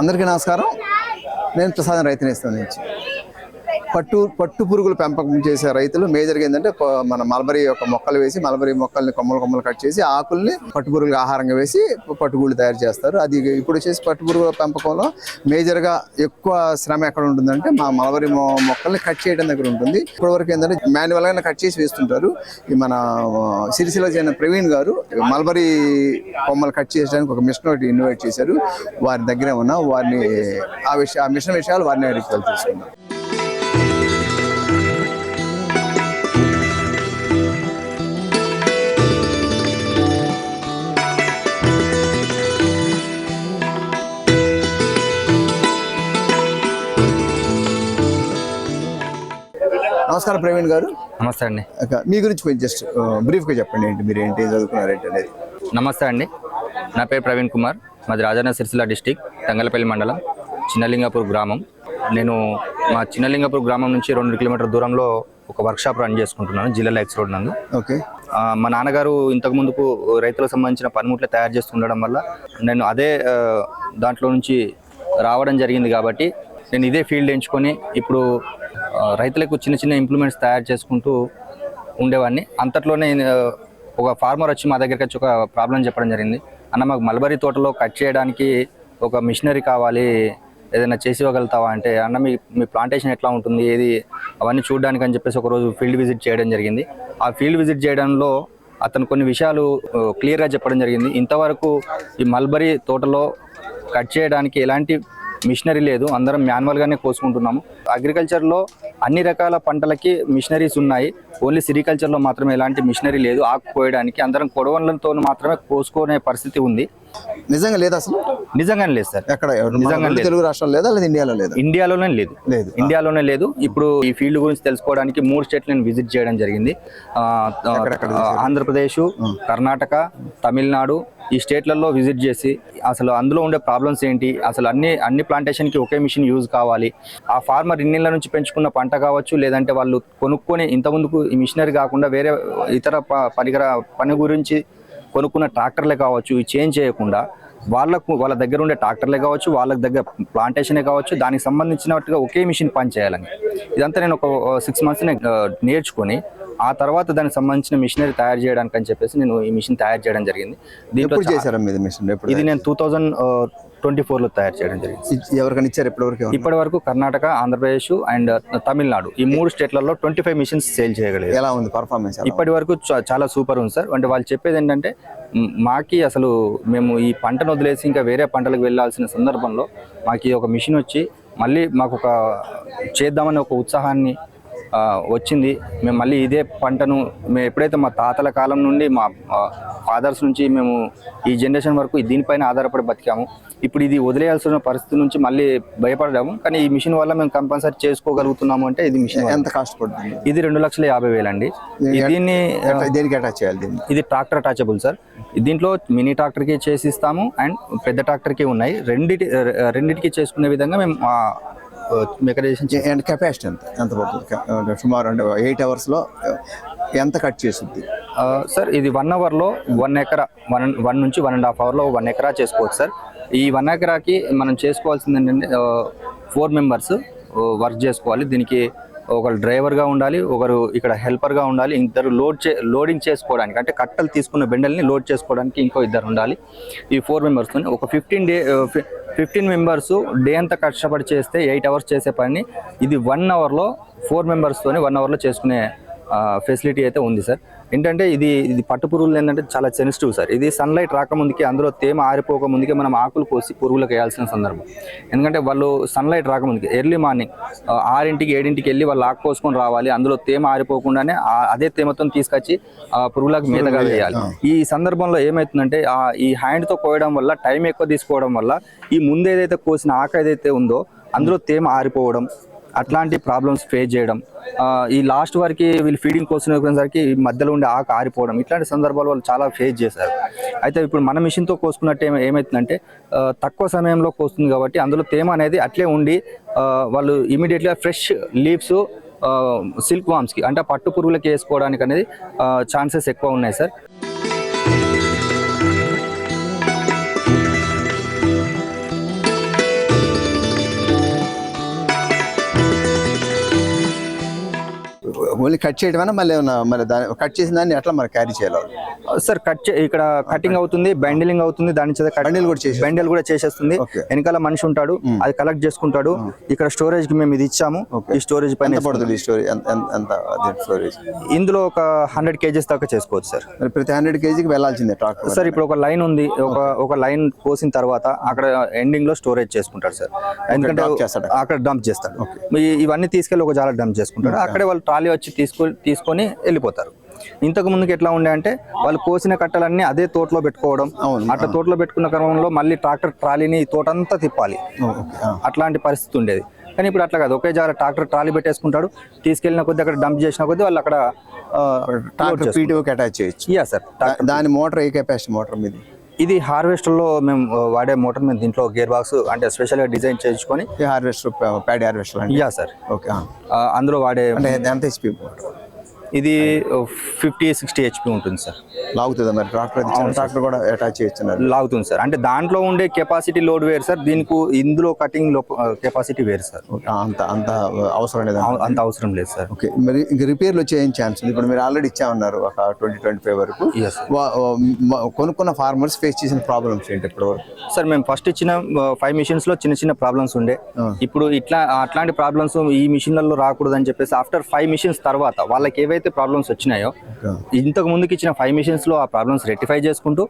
అందరికీ నమస్కారం. నేను ప్రసాదం రైతు నేస్తం నుంచి పట్టు పట్టు పురుగులు పెంపకం చేసే రైతులు మేజర్గా ఏంటంటే మన మల్బరీ యొక్క మొక్కలు వేసి మల్బరీ మొక్కల్ని కొమ్మలు కొమ్మలు కట్ చేసి ఆకుల్ని పట్టు పురుగులకు ఆహారంగా వేసి పట్టుగూళ్ళు తయారు చేస్తారు. అది ఇప్పుడు వచ్చేసి పట్టు పురుగుల పెంపకంలో మేజర్గా ఎక్కువ శ్రమ ఎక్కడ ఉంటుందంటే మా మల్బరీ మొ- మొక్కల్ని కట్ చేయడం దగ్గర ఉంటుంది. ఇప్పటి వరకు ఏంటంటే మాన్యువల్గా కట్ చేసి వేస్తుంటారు. ఈ మన సిరిసిలో సిరిసిల్ల ప్రవీణ్ గారు మల్బరీ కొమ్మలు కట్ చేయడానికి ఒక మిషన్ ఒకటి ఇన్వైట్ చేశారు. వారి దగ్గరే ఉన్నా వారిని ఆ విషయ ఆ మిషన్ విషయాలు వారిని అడిగి తెలుసుకుందాం. నమస్కారం ప్రవీణ్ గారు. నమస్తే అండి. మీ గురించి కొంచెం జస్ట్ బ్రీఫ్గా చెప్పండి ఏంటి మీరు ఏంటి ఏం చదువుకున్నారు ఏంటి అనేది. నమస్తే అండి. నా పేరు ప్రవీణ్ కుమార్. మాది రాజన్న సిరిసిల్ల డిస్టిక్ తంగలపల్లి మండలం చిన్నలింగాపూర్ గ్రామం. నేను మా చిన్నలింగాపూర్ గ్రామం నుంచి రెండు కిలోమీటర్ దూరంలో ఒక వర్క్షాప్ రన్ చేసుకుంటున్నాను జిల్లా ఎక్స్ రోడ్ నందు. ఓకే. మా నాన్నగారు ఇంతకు ముందుకు రైతులకు సంబంధించిన పనిముట్లు తయారు చేస్తుండడం వల్ల నేను అదే దాంట్లో నుంచి రావడం జరిగింది కాబట్టి నేను ఇదే ఫీల్డ్ ఎంచుకొని ఇప్పుడు రైతులకు చిన్న చిన్న ఇంప్లిమెంట్స్ తయారు చేసుకుంటూ ఉండేవాడిని. అంతట్లోనే ఒక ఫార్మర్ వచ్చి మా దగ్గరికి వచ్చి ఒక ప్రాబ్లం చెప్పడం జరిగింది. అన్న మాకు మల్బరీ తోటలో కట్ చేయడానికి ఒక మిషనరీ కావాలి. ఏదైనా చేసి ఇవ్వగలుగుతావా? అంటే అన్న మీ మీ ప్లాంటేషన్ ఎట్లా ఉంటుంది? ఏది? అవన్నీ చూడడానికి అని చెప్పేసి ఒకరోజు ఫీల్డ్ విజిట్ చేయడం జరిగింది. ఆ ఫీల్డ్ విజిట్ చేయడంలో అతను కొన్ని విషయాలు క్లియర్గా చెప్పడం జరిగింది. ఇంతవరకు ఈ మల్బరీ తోటలో కట్ చేయడానికి ఎలాంటి మిషనరీ లేదు. అందరం మాన్యువల్గానే కోసుకుంటున్నాము. అగ్రికల్చర్లో అన్ని రకాల పంటలకి మిషనరీస్ ఉన్నాయి. ఓన్లీ సిరికల్చర్లో మాత్రమే ఎలాంటి మిషనరీ లేదు. ఆకు కోయడానికి అందరం కొడవన్లతో మాత్రమే కోసుకునే పరిస్థితి ఉంది. నిజంగా లేదు అసలు? నిజంగానే లేదు సార్. ఎక్కడ? నిజంగా. తెలుగు రాష్ట్రాలు లేదా లేదా ఇండియాలో లేదా? ఇండియాలోనే లేదు. లేదు. ఇండియాలోనే లేదు. ఇప్పుడు ఈ ఫీల్డ్ గురించి తెలుసుకోవడానికి మూడు స్టేట్లు నేను విజిట్ చేయడం జరిగింది. ఆంధ్రప్రదేశ్ కర్ణాటక తమిళనాడు ఈ స్టేట్లలో విజిట్ చేసి అసలు అందులో ఉండే ప్రాబ్లమ్స్ ఏంటి? అసలు అన్ని అన్ని ప్లాంటేషన్కి ఒకే మిషన్ యూజ్ కావాలి. ఆ ఫార్మర్ ఇన్నిళ్ళ నుంచి పెంచుకున్న పంట కావచ్చు లేదంటే వాళ్ళు కొనుక్కొని ఇంతకుముందుకు ఈ మిషనరీ కాకుండా వేరే ఇతర పరికర పని గురించి కొనుక్కున్న ట్రాక్టర్లే కావచ్చు ఇవి చేంజ్ చేయకుండా వాళ్ళకు వాళ్ళ దగ్గర ఉండే ట్రాక్టర్లే కావచ్చు వాళ్ళ దగ్గర ప్లాంటేషనే కావచ్చు దానికి సంబంధించినట్టుగా ఒకే మిషన్ పని చేయాలని ఇదంతా నేను ఒక సిక్స్ మంత్స్ నేర్చుకొని ఆ తర్వాత దానికి సంబంధించిన మిషనరీ తయారు చేయడానికి అని చెప్పేసి నేను ఈ మిషన్ తయారు చేయడం జరిగింది. దీంట్లో చేశారా మీద మిషన్ ఇది నేను టూ థౌజండ్ ట్వంటీ ఫోర్లో తయారు చేయడం జరిగింది. ఎవరికైనా ఇచ్చారు ఎప్పటి వరకు ఇప్పటి వరకు కర్ణాటక ఆంధ్రప్రదేశ్ అండ్ తమిళనాడు. ఈ మూడు స్టేట్లలో ట్వంటీ ఫైవ్ మిషన్స్ సేల్ చేయగలిగారు. ఎలా ఉంది పర్ఫార్మెన్స్ ఇప్పటి వరకు చాలా సూపర్ ఉంది సార్. అంటే వాళ్ళు చెప్పేది ఏంటంటే మాకి అసలు మేము ఈ పంటను వదిలేసి ఇంకా వేరే పంటలకు వెళ్ళాల్సిన సందర్భంలో మాకు ఒక మిషన్ వచ్చి మళ్ళీ మాకు ఒక చేద్దామని ఒక ఉత్సాహాన్ని వచ్చింది. మేము మళ్ళీ ఇదే పంటను మేము ఎప్పుడైతే మా తాతల కాలం నుండి మా ఫాదర్స్ నుంచి మేము ఈ జనరేషన్ వరకు దీనిపైన ఆధారపడి బతికాము. ఇప్పుడు ఇది వదిలేయాల్సిన పరిస్థితి నుంచి మళ్ళీ భయపడ్డాము. కానీ ఈ మిషన్ వల్ల మేము కంపల్సరీ చేసుకోగలుగుతున్నాము అంటే ఇది మిషన్. ఎంత కాస్ట్ పడుతుంది? ఇది రెండు లక్షల యాభై వేలండి దీన్ని ఎట్లా- దేనికి అటాచ్ చేయాలి దీన్ని. ఇది ట్రాక్టర్ అటాచబుల్ సార్ దీంట్లో మినీ ట్రాక్టర్కి చేసి ఇస్తాము అండ్ పెద్ద ట్రాక్టర్కి ఉన్నాయి. రెండిటి రెండిటికి చేసుకునే విధంగా మేము మెకనైజేషన్ అండ్ కెపాసిటీ ఎంత? ఎంత పడుతుంది? సుమారు అంటే ఎయిట్ అవర్స్లో ఎంత కట్ చేస్తుంది సార్ ఇది వన్ అవర్లో వన్ ఎకరా వన్ వన్ నుంచి వన్ అండ్ హాఫ్ అవర్లో వన్ ఎకరా చేసుకోవచ్చు సార్. ఈ వన్ ఎకరాకి మనం చేసుకోవాల్సింది ఏంటంటే ఫోర్ మెంబర్స్ వర్క్ చేసుకోవాలి. దీనికి ఒకరు డ్రైవర్గా ఉండాలి ఒకరు ఇక్కడ హెల్పర్గా ఉండాలి ఇద్దరు లోడ్ చే లోడింగ్ చేసుకోవడానికి అంటే కట్టలు తీసుకున్న బెండల్ని లోడ్ చేసుకోవడానికి ఇంకో ఇద్దరు ఉండాలి. ఈ ఫోర్ మెంబర్స్తో ఒక fifteen day fifteen members day అంతా కష్టపడి చేస్తే ఎయిట్ అవర్స్ చేసే పని ఇది వన్ అవర్లో ఫోర్ మెంబర్స్తోని వన్ అవర్లో చేసుకునే ఫెసిలిటీ అయితే ఉంది సార్. ఏంటంటే ఇది ఇది పట్టు పురుగులు ఏంటంటే చాలా సెన్సిటివ్ సార్. ఇది సన్లైట్ రాకముందుకే అందులో తేమ ఆరిపోక ముందుకే మనం ఆకులు కోసి పురుగులకు వేయాల్సిన సందర్భం. ఎందుకంటే వాళ్ళు సన్లైట్ రాకముందుకే ఎర్లీ మార్నింగ్ ఆరింటికి ఏడింటికి వెళ్ళి వాళ్ళు ఆకు కోసుకొని రావాలి అందులో తేమ ఆరిపోకుండానే అదే తేమతో తీసుకొచ్చి ఆ పురుగులకు మీదగా వేయాలి. ఈ సందర్భంలో ఏమవుతుందంటే ఆ ఈ హ్యాండ్తో కోయడం వల్ల టైం ఎక్కువ తీసుకోవడం వల్ల ఈ ముందు ఏదైతే కోసిన ఆకు ఏదైతే ఉందో అందులో తేమ ఆరిపోవడం అట్లాంటి ప్రాబ్లమ్స్ ఫేస్ చేయడం. ఈ లాస్ట్ వరకు వీళ్ళు ఫీడింగ్ కోసం వచ్చేసరికి మధ్యలో ఉండే ఆకు ఆరిపోవడం ఇట్లాంటి సందర్భాలు వాళ్ళు చాలా ఫేస్ చేశారు. అయితే ఇప్పుడు మన మిషన్తో కోసుకున్నట్టు ఏమై ఏమవుతుందంటే తక్కువ సమయంలో కోస్తుంది కాబట్టి అందులో తేమ అనేది అట్లే ఉండి వాళ్ళు ఇమీడియట్గా ఫ్రెష్ లీవ్స్ సిల్క్ వామ్స్కి అంటే పట్టు పురుగులకి వేసుకోవడానికి అనేది ఛాన్సెస్ ఎక్కువ ఉన్నాయి సార్ ఓన్లీ కట్ చేయడమేనా? మళ్ళీ ఏమన్నా మరి దాని కట్ చేసిన దాన్ని ఎట్లా మరి క్యారీ చేయాలి? సార్ కట్ చే- ఇక్కడ కటింగ్ అవుతుంది బైండిలింగ్ అవుతుంది దాని చేత బండిల్ కూడా చేసి బెండల్ కూడా చేసేస్తుంది. వెనకాల మనిషి ఉంటాడు అది కలెక్ట్ చేసుకుంటాడు. ఇక్కడ స్టోరేజ్కి మేము ఇది ఇచ్చాము. ఈ స్టోరేజ్ పైన ఎంత పడుతుంది ఈ స్టోరీ ఎంత ఎంత- ఎంత అది స్టోరేజ్ ఇందులో ఒక హండ్రెడ్ కేజీస్ దాకా చేసుకోవచ్చు సార్. మరి ప్రతి హండ్రెడ్ కేజీకి వెళ్ళాల్సిందే ట్రాక్టర్ సార్ ఇప్పుడు ఒక లైన్ ఉంది. ఒక ఒక లైన్ కోసిన తర్వాత అక్కడ ఎండింగ్లో స్టోరేజ్ చేసుకుంటాడు సార్. ఎందుకంటే చేస్తాడా? అక్కడ డంప్ చేస్తాడు. ఇవన్నీ తీసుకెళ్ళి ఒక జాల డంప్ చేసుకుంటాడు. అక్కడే వాళ్ళు ట్రాలీ వచ్చి తీసుకు తీసుకొని వెళ్ళిపోతారు. ఇంతకు ముందుకు ఎట్లా ఉండే అంటే వాళ్ళు కోసిన కట్టలన్నీ అదే తోటలో పెట్టుకోవడం. అట్లా తోటలో పెట్టుకున్న క్రమంలో మళ్ళీ ట్రాక్టర్ ట్రాలీని తోటంతా తిప్పాలి. అట్లాంటి పరిస్థితి ఉండేది. కానీ ఇప్పుడు అట్లా కాదు. ఒకే జాల ట్రాక్టర్ ట్రాలీ పెట్టేసుకుంటాడు. తీసుకెళ్ళిన కొద్ది అక్కడ డంప్ చేసిన కొద్ది వాళ్ళు అక్కడ ట్రాక్టర్ పీటీఓకి అటాచ్ చేయొచ్చు. యా సార్ దాని మోటార్ ఏ కెపాసిటీ మోటార్ మీది? ఇది హార్వెస్టర్లో మేము వాడే మోటార్ మేము దీంట్లో గేర్ బాక్స్ అంటే స్పెషల్గా డిజైన్ చేయించుకొని harvester paddy harvester yeah sir okay అందులో వాడే అంటే ఎంత హెచ్పి మోటార్? ఇది ఫిఫ్టీ సిక్స్టీ హెచ్పి ఉంటుంది సార్. లాగుతుందా మరి? ట్రాక్టర్ ట్రాక్టర్ కూడా అటాచ్ చేయొచ్చున్నారు లాగుతుంది సార్. అంటే దాంట్లో ఉండే కెపాసిటీ లోడ్ వేరు సార్. దీనికి ఇందులో కటింగ్లో కెపాసిటీ వేరు సార్. అంత అంత అవసరం లేదా? అంత అవసరం లేదు సార్. ఓకే మరి ఇంక రిపేర్లు వచ్చే ఏం ఛాన్స్ ఉంది. ఇప్పుడు మీరు ఆల్రెడీ ఇచ్చామన్నారు ఒక ట్వంటీ ట్వంటీ ఫైవ్ వరకు కొనుక్కున్న ఫార్మర్స్ ఫేస్ చేసిన ప్రాబ్లమ్స్ ఏంటి ఇప్పటి వరకు? సార్ మేము ఫస్ట్ ఇచ్చిన ఫైవ్ మిషన్స్లో చిన్న చిన్న ప్రాబ్లమ్స్ ఉండే. ఇప్పుడు ఇట్లా అట్లాంటి ప్రాబ్లమ్స్ ఈ మిషన్లలో రాకూడదు అని చెప్పేసి ఆఫ్టర్ ఫైవ్ మిషన్స్ తర్వాత వాళ్ళకి ఏవైతే ప్రాబ్లమ్స్ వచ్చినాయో ఇంతకు ముందుకి ఇచ్చిన ఫైవ్ మిషన్స్లో ఆ ప్రాబ్లమ్స్ రెక్టిఫై చేసుకుంటూ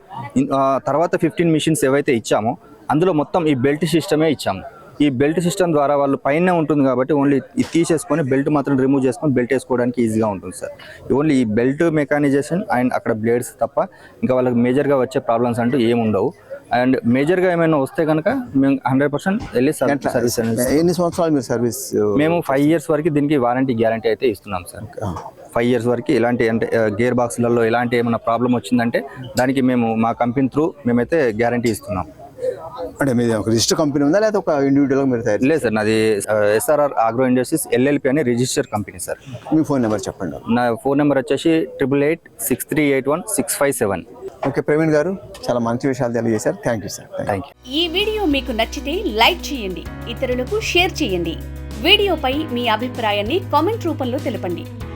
తర్వాత ఫిఫ్టీన్ మిషన్స్ ఏవైతే ఇచ్చామో అందులో మొత్తం ఈ బెల్ట్ సిస్టమే ఇచ్చాము. ఈ బెల్ట్ సిస్టమ్ ద్వారా వాళ్ళు పైన ఉంటుంది కాబట్టి ఓన్లీ ఇది తీసేసుకొని బెల్ట్ మాత్రం రిమూవ్ చేసుకొని బెల్ట్ వేసుకోవడానికి ఈజీగా ఉంటుంది సార్. ఓన్లీ ఈ బెల్ట్ మెకానిజేషన్ అండ్ అక్కడ బ్లేడ్స్ తప్ప ఇంకా వాళ్ళకి మేజర్గా వచ్చే ప్రాబ్లమ్స్ అంటూ ఏమి ఉండవు. అండ్ మేజర్గా ఏమైనా వస్తే కనుక మేము హండ్రెడ్ పర్సెంట్ వెళ్ళి సర్వీస్ ఎన్ని సంవత్సరాలు మీరు సర్వీస్ మేము ఫైవ్ ఇయర్స్ వరకు దీనికి వారంటీ గ్యారంటీ అయితే ఇస్తున్నాం సార్. ఫైవ్ ఇయర్స్ వరకు ఇలాంటి అంటే గేర్ బాక్స్లలో ఎలాంటి ఏమైనా ప్రాబ్లం వచ్చిందంటే దానికి మేము మా కంపెనీ త్రూ మేమైతే గ్యారంటీ ఇస్తున్నాం. అంటే మీది ఒక రిజిస్టర్ కంపెనీ ఉందా? లేదా ఒక ఇండివిజువల్గా మీరు తయారు లేదు సార్ నాది ఎస్ఆర్ఆర్ ఆగ్రో ఇండస్ట్రీస్ ఎల్ఎల్పి అని రిజిస్టర్ కంపెనీ సార్. మీ ఫోన్ నెంబర్ చెప్పండి. నా ఫోన్ నెంబర్ వచ్చేసి triple eight six three eight one six five seven okay Praveen గారు చాలా మంచి విషయాలు తెలియజేశారు. Thank you sir thank you ఈ వీడియో మీకు నచ్చితే లైక్ చేయండి ఇతరులకు షేర్ చేయండి. వీడియోపై మీ అభిప్రాయాన్ని కామెంట్ రూపంలో తెలపండి.